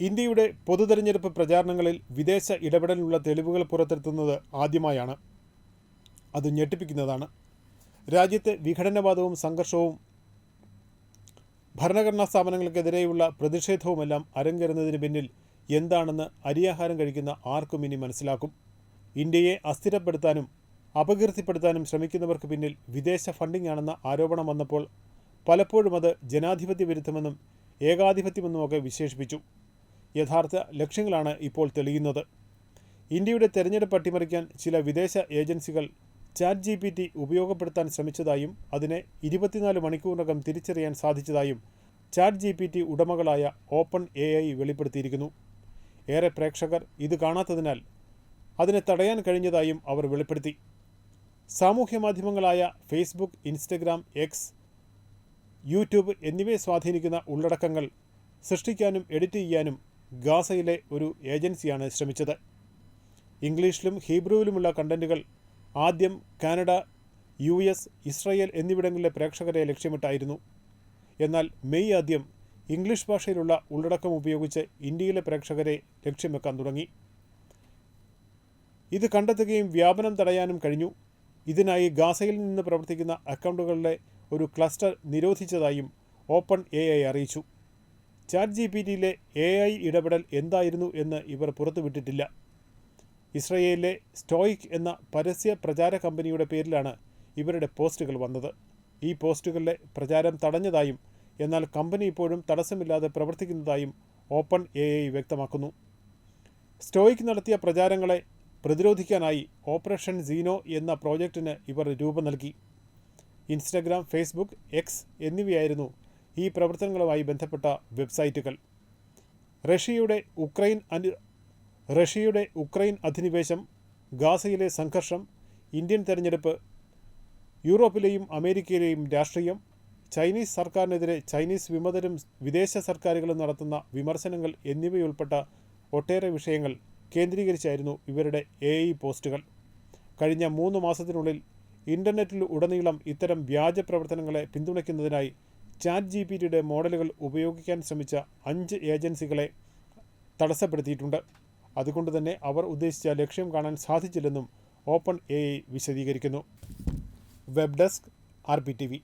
ഇന്ത്യയുടെ പൊതുതെരഞ്ഞെടുപ്പ് പ്രചാരണങ്ങളിൽ വിദേശ ഇടപെടലിനുള്ള തെളിവുകൾ പുറത്തെടുത്തുന്നത് ആദ്യമായാണ്. അത് ഞെട്ടിപ്പിക്കുന്നതാണ്. രാജ്യത്തെ വിഘടനവാദവും സംഘർഷവും ഭരണഘടനാ സ്ഥാപനങ്ങൾക്കെതിരെയുള്ള പ്രതിഷേധവുമെല്ലാം അരങ്ങേറുന്നതിന് പിന്നിൽ എന്താണെന്ന് അരിയാഹാരം കഴിക്കുന്ന ആർക്കും ഇനി മനസ്സിലാക്കും. ഇന്ത്യയെ അസ്ഥിരപ്പെടുത്താനും അപകീർത്തിപ്പെടുത്താനും ശ്രമിക്കുന്നവർക്ക് പിന്നിൽ വിദേശ ഫണ്ടിംഗ് ആണെന്ന ആരോപണം വന്നപ്പോൾ പലപ്പോഴും അത് ജനാധിപത്യ വിരുദ്ധമെന്നും ഏകാധിപത്യമെന്നുമൊക്കെ വിശേഷിപ്പിച്ചു. യഥാർത്ഥ ലക്ഷ്യങ്ങളാണ് ഇപ്പോൾ തെളിയുന്നത്. ഇന്ത്യയുടെ തെരഞ്ഞെടുപ്പ് അട്ടിമറിക്കാൻ ചില വിദേശ ഏജൻസികൾ ചാറ്റ് ജി പി ടി ഉപയോഗപ്പെടുത്താൻ ശ്രമിച്ചതായും അതിനെ ഇരുപത്തിനാല് മണിക്കൂറിനകം തിരിച്ചറിയാൻ സാധിച്ചതായും ചാറ്റ് ജി പി ടി ഉടമകളായ ഓപ്പൺ എ ഐ വെളിപ്പെടുത്തിയിരിക്കുന്നു. ഏറെ പ്രേക്ഷകർ ഇത് കാണാത്തതിനാൽ അതിനെ തടയാൻ കഴിഞ്ഞതായും അവർ വെളിപ്പെടുത്തി. സാമൂഹ്യ മാധ്യമങ്ങളായ ഫേസ്ബുക്ക് ഇൻസ്റ്റഗ്രാം എക്സ് യൂട്യൂബ് എന്നിവയെ സ്വാധീനിക്കുന്ന ഉള്ളടക്കങ്ങൾ സൃഷ്ടിക്കാനും എഡിറ്റ് ചെയ്യാനും ഗാസയിലെ ഒരു ഏജൻസിയാണ് ശ്രമിച്ചത്. ഇംഗ്ലീഷിലും ഹീബ്രുവിലുമുള്ള കണ്ടന്റുകൾ ആദ്യം കാനഡ യു എസ് ഇസ്രയേൽ എന്നിവിടങ്ങളിലെ പ്രേക്ഷകരെ ലക്ഷ്യമിട്ടായിരുന്നു. എന്നാൽ മെയ് ആദ്യം ഇംഗ്ലീഷ് ഭാഷയിലുള്ള ഉള്ളടക്കം ഉപയോഗിച്ച് ഇന്ത്യയിലെ പ്രേക്ഷകരെ ലക്ഷ്യം വെക്കാൻ തുടങ്ങി. ഇത് കണ്ടെത്തുകയും വ്യാപനം തടയാനും കഴിഞ്ഞു. ഇതിനായി ഗാസയിൽ നിന്ന് പ്രവർത്തിക്കുന്ന അക്കൗണ്ടുകളുടെ ഒരു ക്ലസ്റ്റർ നിരോധിച്ചതായും ഓപ്പൺ എ അറിയിച്ചു. ചാറ്റ് ജി പി ടിയിലെ എ ഐ ഇടപെടൽ എന്തായിരുന്നു എന്ന് ഇവർ പുറത്തുവിട്ടിട്ടില്ല. ഇസ്രയേലിലെ സ്റ്റോയിക് എന്ന പരസ്യ പ്രചാര കമ്പനിയുടെ പേരിലാണ് ഇവരുടെ പോസ്റ്റുകൾ വന്നത്. ഈ പോസ്റ്റുകളിലെ പ്രചാരം തടഞ്ഞതായും എന്നാൽ കമ്പനി ഇപ്പോഴും തടസ്സമില്ലാതെ പ്രവർത്തിക്കുന്നതായും ഓപ്പൺ എ ഐ വ്യക്തമാക്കുന്നു. സ്റ്റോയിക് നടത്തിയ പ്രചാരങ്ങളെ പ്രതിരോധിക്കാനായി ഓപ്പറേഷൻ സീനോ എന്ന പ്രോജക്റ്റിന് ഇവർ രൂപം നൽകി. ഇൻസ്റ്റഗ്രാം ഫേസ്ബുക്ക് എക്സ് എന്നിവയായിരുന്നു ഈ പ്രവർത്തനങ്ങളുമായി ബന്ധപ്പെട്ട വെബ്സൈറ്റുകൾ. റഷ്യയുടെ ഉക്രൈൻ അനു റഷ്യയുടെ ഉക്രൈൻ അധിനിവേശം ഗാസയിലെ സംഘർഷം ഇന്ത്യൻ തെരഞ്ഞെടുപ്പ് യൂറോപ്പിലെയും അമേരിക്കയിലെയും രാഷ്ട്രീയം ചൈനീസ് സർക്കാരിനെതിരെ ചൈനീസ് വിമതരും വിദേശ സർക്കാരുകളും നടത്തുന്ന വിമർശനങ്ങൾ എന്നിവയുൾപ്പെട്ട ഒട്ടേറെ വിഷയങ്ങൾ കേന്ദ്രീകരിച്ചായിരുന്നു ഇവരുടെ എ പോസ്റ്റുകൾ. കഴിഞ്ഞ മൂന്ന് മാസത്തിനുള്ളിൽ ഇന്റർനെറ്റിൽ ഉടനീളം ഇത്തരം വ്യാജ പ്രവർത്തനങ്ങളെ പിന്തുണയ്ക്കുന്നതിനായി ചാറ്റ് ജി പി ടിയുടെ മോഡലുകൾ ഉപയോഗിക്കാൻ ശ്രമിച്ച അഞ്ച് ഏജൻസികളെ തടസ്സപ്പെടുത്തിയിട്ടുണ്ട്. അതുകൊണ്ട് തന്നെ അവർ ഉദ്ദേശിച്ച ലക്ഷ്യം കാണാൻ സാധിച്ചില്ലെന്നും ഓപ്പൺ എ വിശദീകരിക്കുന്നു. Web desk R P T V.